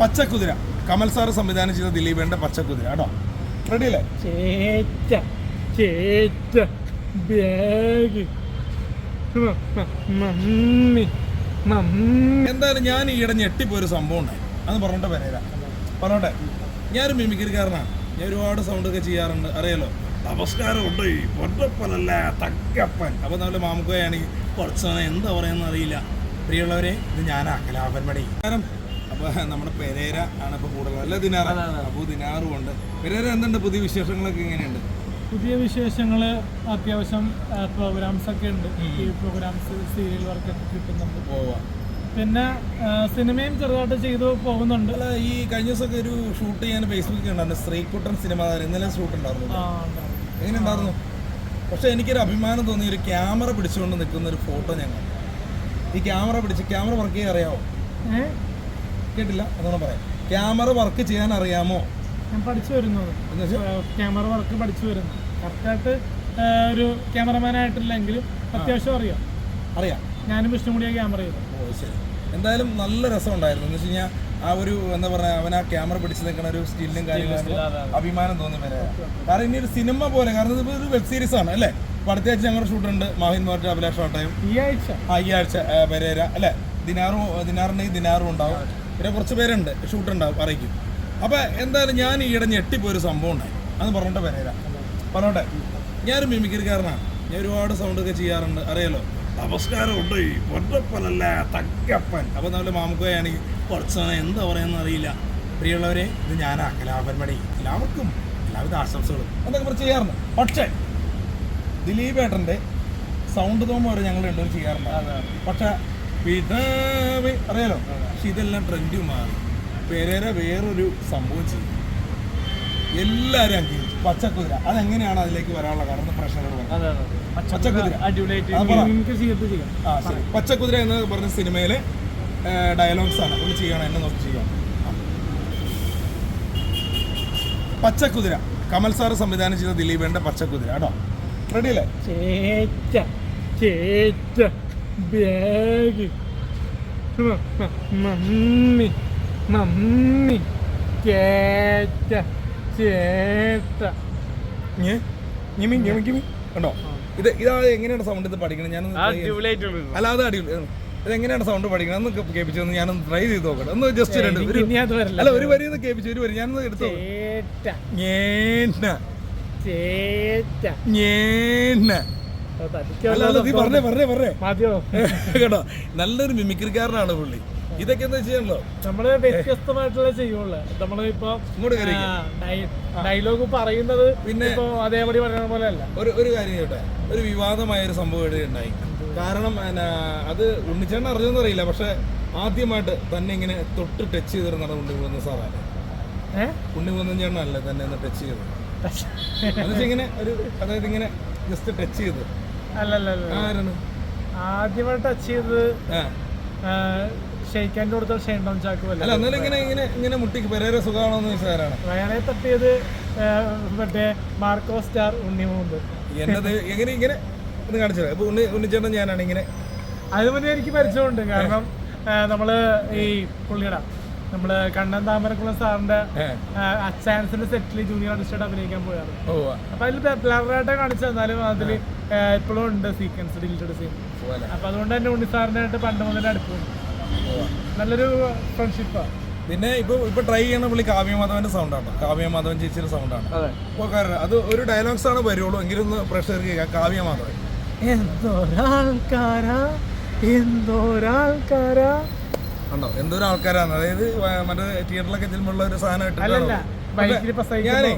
Pachakuthira. Kamal sir സംവിധാനം ചെയ്ത ദിലീപേന്റെ പച്ചക്കുതിര. കേട്ടോ? റെഡി അല്ലേ? ചേച്ച ചേച്ച ബാഗ്. Mummy mummy. എന്തായാലും ഞാൻ ഈയിടെ ഞെട്ടിപ്പോയൊരു സംഭവം ഉണ്ടായി? അന്ന് പറഞ്ഞോട്ടെ പേരേരാ പറഞ്ഞോട്ടെ. ഞാനൊരു മിമിക്രിക്കാരനാണ്. ഞാൻ ഒരുപാട് സൗണ്ട് ഒക്കെ ചെയ്യാറുണ്ട്. അറിയാലോ? നമസ്കാരം ഉണ്ട് പൊന്നപ്പനല്ല തക്കപ്പൻ അപ്പോൾ നമ്മുടെ മാമുക്കോയാണെങ്കിൽ കുറച്ച് എന്താ പറയുന്നത് അറിയില്ല. പ്രിയമുള്ളവരെ ഇത് ഞാൻ അഖലാപൻ മണി. കാരണം അപ്പോൾ നമ്മുടെ പെരേര ആണ് ഇപ്പോൾ കൂടുതൽ. അല്ല ദിനാറ? അപ്പോൾ ദിനാറും ഉണ്ട്. പെരേര എന്തുണ്ട് പുതിയ വിശേഷങ്ങളൊക്കെ ഇങ്ങനെയുണ്ട് പുതിയ വിശേഷങ്ങൾ അത്യാവശ്യം പ്രോഗ്രാംസ് ഒക്കെ ഉണ്ട്. ഈ പ്രോഗ്രാംസ് സീരിയൽ വർക്ക് ഒക്കെ കിട്ടുന്നുണ്ട്. പോവാ. പിന്നെ സിനിമയും ചെറുതായിട്ട് ചെയ്തു പോകുന്നുണ്ട്. അല്ല ഈ കഴിഞ്ഞ ദിവസമൊക്കെ ഒരു ഷൂട്ട് ചെയ്യാൻ ഫേസ്ബുക്കിൽ ഉണ്ടായിരുന്നു സ്ത്രീക്കുട്ടൻ സിനിമ ഇന്നലെ ഷൂട്ട് ഉണ്ടായിരുന്നു. എങ്ങനെ ഉണ്ടായിരുന്നു? പക്ഷെ എനിക്കൊരു അഭിമാനം തോന്നി. ഒരു ക്യാമറ പിടിച്ചുകൊണ്ട് നിൽക്കുന്ന ഒരു ഫോട്ടോ ഞാൻ കണ്ടു. ഈ ക്യാമറ പിടിച്ച് ക്യാമറ വർക്ക് ചെയ്യാൻ അറിയാമോ ഏ? കേട്ടില്ല അതാണ് പറയാം. ക്യാമറ വർക്ക് ചെയ്യാൻ അറിയാമോ? ഞാൻ പഠിച്ചു വരുന്നത്. ക്യാമറ വർക്ക് പഠിച്ചു വരുന്നു കറക്റ്റായിട്ട് ഒരു ക്യാമറമാൻ ആയിട്ടില്ലെങ്കിലും അത്യാവശ്യം അറിയാം. അറിയാം. ഞാനും വിഷ്ണു കൂടിയ ക്യാമറ ചെയ്തു. ഓ ശരി. എന്തായാലും നല്ല രസമുണ്ടായിരുന്നു. എന്ന് വെച്ച് കഴിഞ്ഞാൽ ആ ഒരു എന്താ പറയുക അവൻ ആ ക്യാമറ പിടിച്ച് നിൽക്കുന്ന ഒരു സ്റ്റില്ലും കാര്യങ്ങളും അഭിമാനം തോന്നി വരെ കാരണം ഇനി ഒരു സിനിമ പോലെ കാരണം ഇത് ഒരു വെബ് സീരീസ് ആണ് അല്ലേ? അടുത്ത ആഴ്ച ഞങ്ങളുടെ ഷൂട്ടുണ്ട് മാഹിൻ മോർട്ട് അഭിലാഷ് ഓട്ടയും. ഈ ആഴ്ച? ആ ഈ ആഴ്ച പെരേര അല്ലേ? ദിനാറും ദിനാറിനെങ്കിൽ ദിനാറും ഉണ്ടാവും. പിന്നെ കുറച്ച് പേരുണ്ട് ഷൂട്ട് ഉണ്ടാവും അറിയിക്കും. അപ്പോൾ എന്തായാലും ഞാൻ ഈയിടെ ഞെട്ടിപ്പോയൊരു സംഭവം ഉണ്ടായി അന്ന് പറഞ്ഞോട്ടെ പെരേര പറഞ്ഞോട്ടെ. ഞാനൊരു മിമിക്രിക്കാരനാണ്. ഞാൻ ഒരുപാട് സൗണ്ട് ഒക്കെ ചെയ്യാറുണ്ട് അറിയാലോ? നമസ്കാരം ഉണ്ട് പൊന്നപ്പനല്ല തക്കപ്പൻ അപ്പോൾ നല്ല മാമുക്കയാണെങ്കിൽ കുറച്ച് എന്താ പറയുന്നത് അറിയില്ല. പ്രിയമുള്ളവരെ ഇത് ഞാനാ അഖലാപൻ മണി എല്ലാവർക്കും എല്ലാവിധ ആശംസകളും. എന്തൊക്കെ കുറച്ച് ചെയ്യാറുണ്ട്. പക്ഷേ ദിലീപ് ഏട്ടന്റെ സൗണ്ട് തോമ വരെ ഞങ്ങൾ രണ്ടുപേരും ചെയ്യാറുണ്ട്. പക്ഷെ പിതാവ്. അറിയാലോ? പക്ഷെ ഇതെല്ലാം ട്രെൻഡ് മാറി. പെരേര വേറൊരു സംഭവം ചെയ്യും എല്ലാവരും അംഗീകരിച്ചു. പച്ചക്കുതിര. അതെങ്ങനെയാണ് അതിലേക്ക് വരാനുള്ള കാരണം? പ്രശ്നങ്ങൾ പച്ചക്കുതിര പച്ചക്കുതിര. എന്ന് പറഞ്ഞ സിനിമയിലെ ഡയലോഗ്സ് ആണ്. ഒന്ന് ചെയ്യണം. എന്നെ നോക്കി ചെയ്യണം പച്ചക്കുതിര. കമൽ സാറ് സംവിധാനം ചെയ്ത ദിലീപേന്റെ പച്ചക്കുതിര. കേട്ടോ? റെഡി അല്ലേ? ചേച്ച ചേറ്റ ബാഗ്. മമ്മി മമ്മി ചേറ്റ ഞെ, ഞിമി, ഞിമി, ഞിമി. കണ്ടോ? ഇത് ഇതാ എങ്ങനെയാണ് സൗണ്ട് ഇത് പഠിക്കണം ഞാൻ അല്ല അത് അടിപൊളി ഇത് എങ്ങനെയാണ് സൗണ്ട് പഠിക്കണം ഒന്ന് കേൾപ്പിച്ചൊന്ന് ഞാനൊന്ന് ട്രൈ ചെയ്ത് നോക്കട്ടെ. ഒന്ന് ജസ്റ്റ് രണ്ട് അല്ല ഒരു വരി ഒന്ന് കേൾപ്പിച്ചു ഒരു വരി ഞാനൊന്ന് എടുത്തു ചേറ്റ ഞേന്ന. ചേറ്റ മതിയോ? കേട്ടോ നല്ലൊരു മിമിക്രിക്കാരനാണ് പുള്ളി. ഇതൊക്കെ എന്താ ചെയ്യണല്ലോ നമ്മൾ വ്യത്യസ്തമായിട്ടുള്ള ചെയ്യുള്ള. നമ്മൾ ഇപ്പൊ ഇങ്ങോട്ട് കയറി ഡയലോഗ് പറയുന്നത് പിന്നെ- ഇപ്പൊ അതേപടി പറയുന്ന പോലെ അല്ല ഒരു ഒരു കാര്യം ചെയ്യട്ടെ. ഒരു വിവാദമായ ഒരു സംഭവം ഇവിടെ ഉണ്ടായി. കാരണം എന്നാ, അത് ഉണ്ണിച്ചേട്ടൻ അറിഞ്ഞെന്ന് അറിയില്ല. പക്ഷെ ആദ്യമായിട്ട് തന്നെ ഇങ്ങനെ തൊട്ട് ടച്ച് ചെയ്തിരുന്നാണ് ഉണ്ണി പോകുന്ന സാറാണ് ഉണ്ണി പോകുന്ന ചേട്ടനല്ലേ തന്നെ ടച്ച് ചെയ്തത്? ഇങ്ങനെ ഒരു അതായത് ഇങ്ങനെ ജസ്റ്റ് ടച്ച് ചെയ്ത്. അല്ലല്ല ആരാണ്? ആദ്യമായി ടച്ച് ചെയ്ത് ഷെയ്ക്കാൻ കൊടുത്ത ഷെയ്ണ്ടോൺ ചാക്ക് അല്ല എന്നാലും ഇങ്ങനെ ഇങ്ങനെ ഇങ്ങനെ മുട്ടിക്ക് പെരേര സുഖമാണോ എന്ന് ചോദിച്ചാൽ ആരാണ് തട്ടിയത് മറ്റേ മാർക്കോ സ്റ്റാർ ഉണ്ണി മുമ്പ് എന്നത് എങ്ങനെ ഇങ്ങനെ ഒന്ന് കാണിച്ചത്. അപ്പൊ ഉണ്ണി ഉണ്ണിച്ചേട്ടൻ ഞാനാണ് ഇങ്ങനെ. അത് മുന്നേ എനിക്ക് പരിചയമുണ്ട്. കാരണം നമ്മൾ ഈ പുള്ളിയുടെ നമ്മൾ കണ്ണൻ താമരക്കുളം സാറിന്റെ അച്ചാൻസിന്റെ സെറ്റിൽ ജൂനിയർ ആർട്ടിസ്റ്റായിട്ട് അഭിനയിക്കാൻ പോയാറ് അപ്പൊ അതിൽ ബ്ലറായിട്ട് കാണിച്ചു തന്നാലും അതിൽ ഇപ്പോഴും ഉണ്ട് സീക്വൻസ് ഡിലീറ്റഡ് സീൻ അപ്പൊ അതുകൊണ്ട് തന്നെ ഉണ്ണി ആയിട്ട് പണ്ട് മുതലേ അടുപ്പുണ്ട് നല്ലൊരു ഫ്രണ്ട്ഷിപ്പാ പിന്നെ ഇപ്പൊ ഇപ്പൊ ട്രൈ ചെയ്യണ പുള്ളി കാവ്യമാധവന്റെ സൗണ്ടാണ് കാവ്യമാധവൻ ചേച്ചിയുടെ സൗണ്ടാണ് ചേച്ചിയുടെ അപ്പോൾ കാരണം അത് ഒരു ഡയലോഗ്സ് ആണ് വരുള്ളൂ. എങ്കിലും പ്രഷർ പ്രഷർക്ക് കേൾക്കാം കാവ്യമാധവൻ. എന്തോരാൾക്കാരാ? എന്തോരാൾക്കാരാ? ഉണ്ടോ? എന്തോരം ആൾക്കാരാണ്. അതായത് മറ്റേ തിയേറ്ററിലൊക്കെ ചെല്ലുമ്പോൾ ഒരു സാധനം അല്ലല്ല ബൈക്കിൽ പ്രസവിക്കുന്നു ഞാനേ